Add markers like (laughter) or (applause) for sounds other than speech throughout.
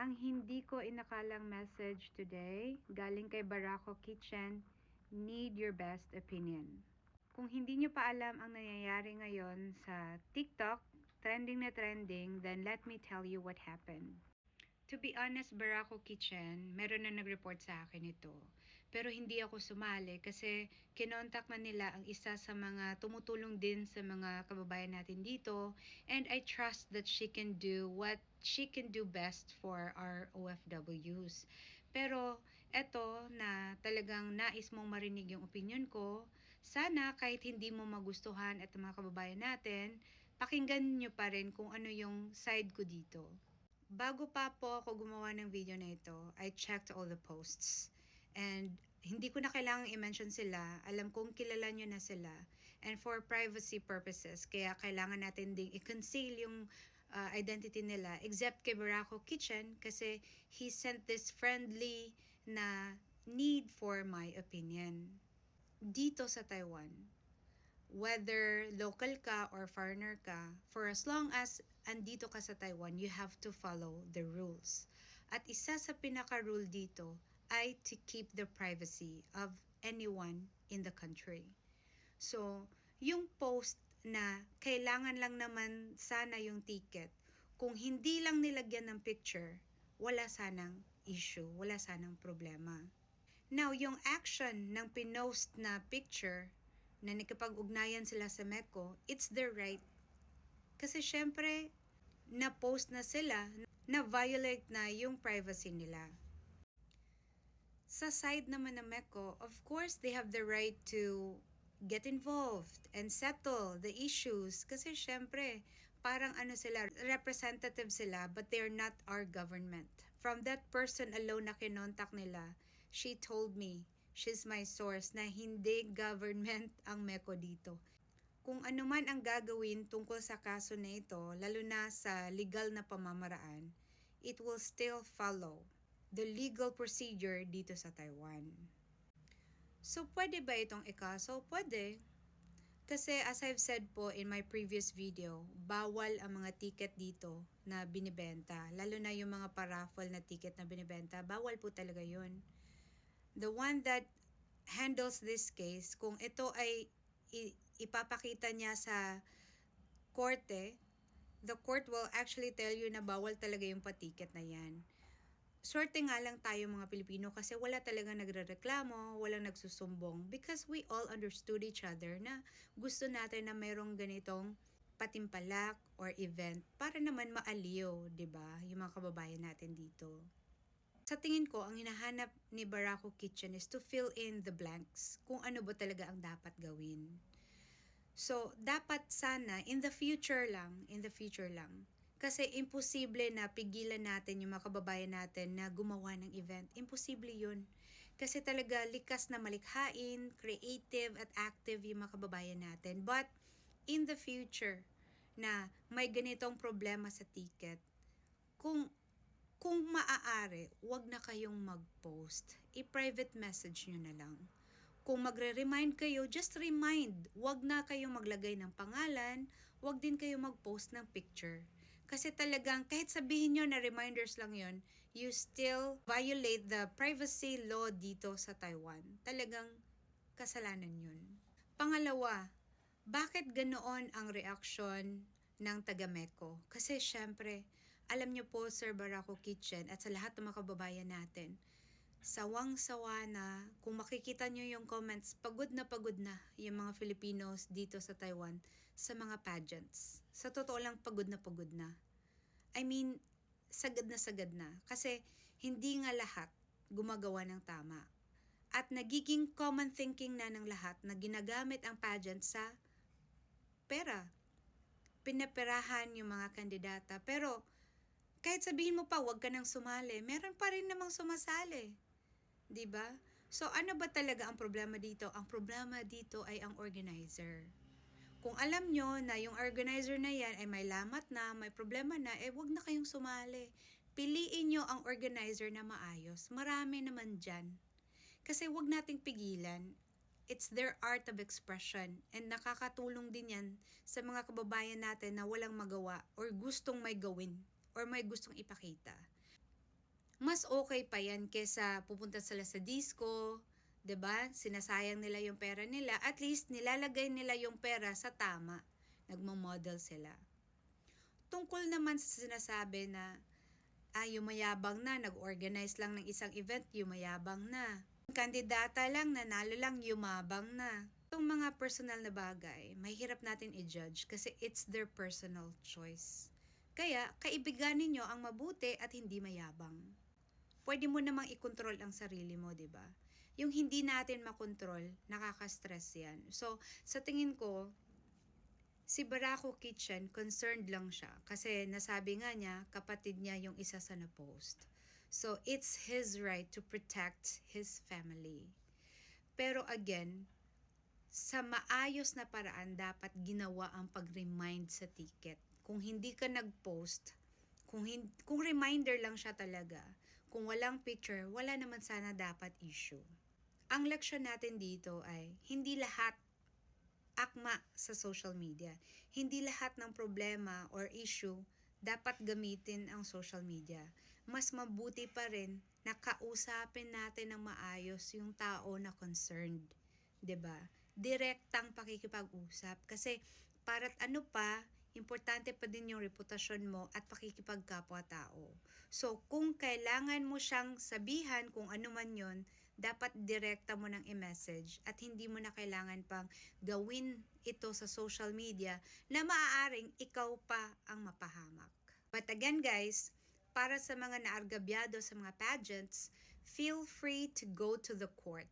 Ang hindi ko inakalang message today, galing kay Barako Kitchen, need your best opinion. Kung hindi nyo pa alam ang nangyayari ngayon sa TikTok, trending na trending, then let me tell you what happened. To be honest, Barako Kitchen, meron na nag-report sa akin ito. Pero hindi ako sumali kasi kinontak na nila ang isa sa mga tumutulong din sa mga kababayan natin dito. And I trust that she can do what she can do best for our OFWs. Pero eto na talagang nais mong marinig yung opinion ko, sana kahit hindi mo magustuhan at mga kababayan natin, pakinggan nyo pa rin kung ano yung side ko dito. Bago pa po ako gumawa ng video na ito, I checked all the posts. And hindi ko na kailangang i-mention sila. Alam kong kilala nyo na sila. And for privacy purposes, kaya kailangan natin ding i-conceal yung uh, identity nila. Except kay Barako Kitchen kasi he sent this friendly na need for my opinion. Dito sa Taiwan, whether local ka or foreigner ka, for as long as andito ka sa Taiwan, you have to follow the rules. At isa sa pinaka-rule dito ay to keep the privacy of anyone in the country. So, yung post na kailangan lang naman sana yung ticket, kung hindi lang nilagyan ng picture, wala sanang issue, wala sanang problema. Now, yung action ng pinost na picture na nakipag-ugnayan sila sa MECO, it's their right. Kasi syempre, na-post na sila, na-violate na yung privacy nila. Sa side naman ng MECO, of course, they have the right to get involved and settle the issues. Kasi syempre, parang ano sila, representative sila, but they're not our government. From that person alone na kinontak nila, she told me, she's my source, na hindi government (laughs) ang MECO dito. Kung ano man ang gagawin tungkol sa kaso na ito, lalo na sa legal na pamamaraan, it will still follow the legal procedure dito sa Taiwan. So, pwede ba itong ikaso? Pwede. Kasi as I've said po in my previous video, bawal ang mga ticket dito na binibenta. Lalo na yung mga paraffle na ticket na binibenta, bawal po talaga yun. The one that handles this case, kung ito ay ipapakita niya sa korte, the court will actually tell you na bawal talaga yung patiket na yan. Swerte nga lang tayo mga Pilipino kasi wala talaga nagrereklamo, walang nagsusumbong because we all understood each other na gusto natin na mayroong ganitong patimpalak or event para naman maaliw, 'di ba? Yung mga kababayan natin dito. Sa tingin ko, ang hinahanap ni Barako Kitchen is to fill in the blanks kung ano ba talaga ang dapat gawin. So, dapat sana in the future lang, in the future lang, kasi imposible na pigilan natin yung mga kababayan natin na gumawa ng event. Imposible yun. Kasi talaga likas na malikhain, creative at active yung mga kababayan natin. But in the future na may ganitong problema sa ticket, kung kung maaari, wag na kayong mag-post. I-private message nyo na lang. Kung magre-remind kayo, just remind. Wag na kayong maglagay ng pangalan, wag din kayo mag-post ng picture. Kasi talagang kahit sabihin nyo na reminders lang yon, you still violate the privacy law dito sa Taiwan. Talagang kasalanan yun. Pangalawa, bakit ganoon ang reaksyon ng taga-Meco? Kasi syempre, alam nyo po Sir Barako Kitchen at sa lahat ng mga kababayan natin, sawang-sawa na kung makikita nyo yung comments, pagod na pagod na yung mga Filipinos dito sa Taiwan sa mga pageants. Sa totoo lang, pagod na pagod na. I mean, sagad na sagad na. Kasi hindi nga lahat gumagawa ng tama. At nagiging common thinking na ng lahat na ginagamit ang pageant sa pera. Pinaperahan yung mga kandidata. Pero kahit sabihin mo pa, wag ka nang sumali, meron pa rin namang sumasali. 'di ba? So ano ba talaga ang problema dito? Ang problema dito ay ang organizer. Kung alam nyo na yung organizer na yan ay may lamat na, may problema na, eh wag na kayong sumali. Piliin nyo ang organizer na maayos. Marami naman dyan. Kasi wag nating pigilan. It's their art of expression and nakakatulong din yan sa mga kababayan natin na walang magawa or gustong may gawin or may gustong ipakita. Mas okay pa yan kesa pupunta sila sa disco, 'di ba? Sinasayang nila yung pera nila. At least nilalagay nila yung pera sa tama. Nagmo-model sila. Tungkol naman sa sinasabi na ah, yumayabang na, nag-organize lang ng isang event, yumayabang na. Kandidata lang, nanalo lang, yumabang na. Itong mga personal na bagay, mahirap natin i-judge kasi it's their personal choice. Kaya, kaibigan ninyo ang mabuti at hindi mayabang. Pwede mo namang i-control ang sarili mo, di ba? Yung hindi natin makontrol, nakaka-stress yan. So, sa tingin ko, si Barako Kitchen, concerned lang siya. Kasi nasabi nga niya, kapatid niya yung isa sa na-post. So, it's his right to protect his family. Pero again, sa maayos na paraan, dapat ginawa ang pag-remind sa ticket. Kung hindi ka nag-post, kung, hin- kung reminder lang siya talaga, kung walang picture, wala naman sana dapat issue. Ang leksyon natin dito ay hindi lahat akma sa social media. Hindi lahat ng problema or issue dapat gamitin ang social media. Mas mabuti pa rin na kausapin natin ng maayos yung tao na concerned. ba? Direktang pakikipag-usap kasi para't ano pa, importante pa din yung reputasyon mo at pakikipagkapwa-tao. So, kung kailangan mo siyang sabihan kung ano man yon, dapat direkta mo ng i-message at hindi mo na kailangan pang gawin ito sa social media na maaaring ikaw pa ang mapahamak. But again guys, para sa mga naargabyado sa mga pageants, feel free to go to the court.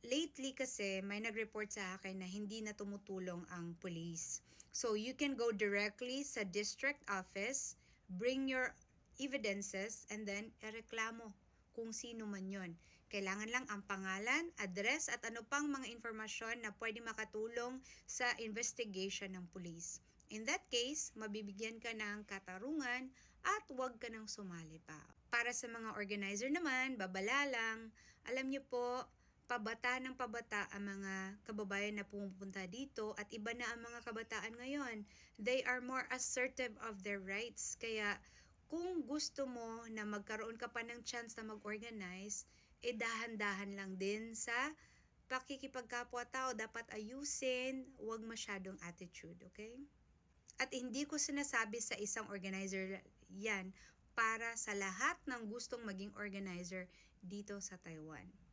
Lately kasi may nag-report sa akin na hindi na tumutulong ang police. So you can go directly sa district office, bring your evidences, and then ereklamo kung sino man yon. Kailangan lang ang pangalan, address, at ano pang mga informasyon na pwede makatulong sa investigation ng police. In that case, mabibigyan ka ng katarungan at huwag ka nang sumali pa. Para sa mga organizer naman, babala lang. Alam niyo po, pabata ng pabata ang mga kababayan na pumupunta dito at iba na ang mga kabataan ngayon. They are more assertive of their rights. Kaya kung gusto mo na magkaroon ka pa ng chance na mag-organize, eh dahan-dahan lang din sa pakikipagkapwa-tao. Dapat ayusin, huwag masyadong attitude, okay? At hindi ko sinasabi sa isang organizer yan para sa lahat ng gustong maging organizer dito sa Taiwan.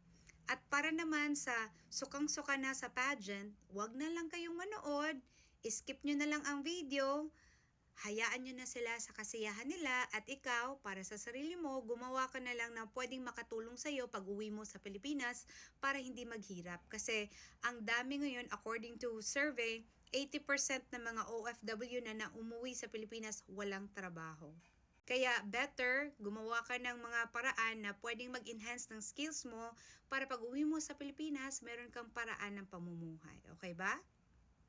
At para naman sa sukang-suka na sa pageant, wag na lang kayong manood, skip nyo na lang ang video, hayaan nyo na sila sa kasiyahan nila at ikaw, para sa sarili mo, gumawa ka na lang ng pwedeng makatulong sa'yo pag uwi mo sa Pilipinas para hindi maghirap. Kasi ang dami ngayon, according to survey, 80% ng mga OFW na na umuwi sa Pilipinas walang trabaho. Kaya better, gumawa ka ng mga paraan na pwedeng mag-enhance ng skills mo para pag uwi mo sa Pilipinas, meron kang paraan ng pamumuhay. Okay ba?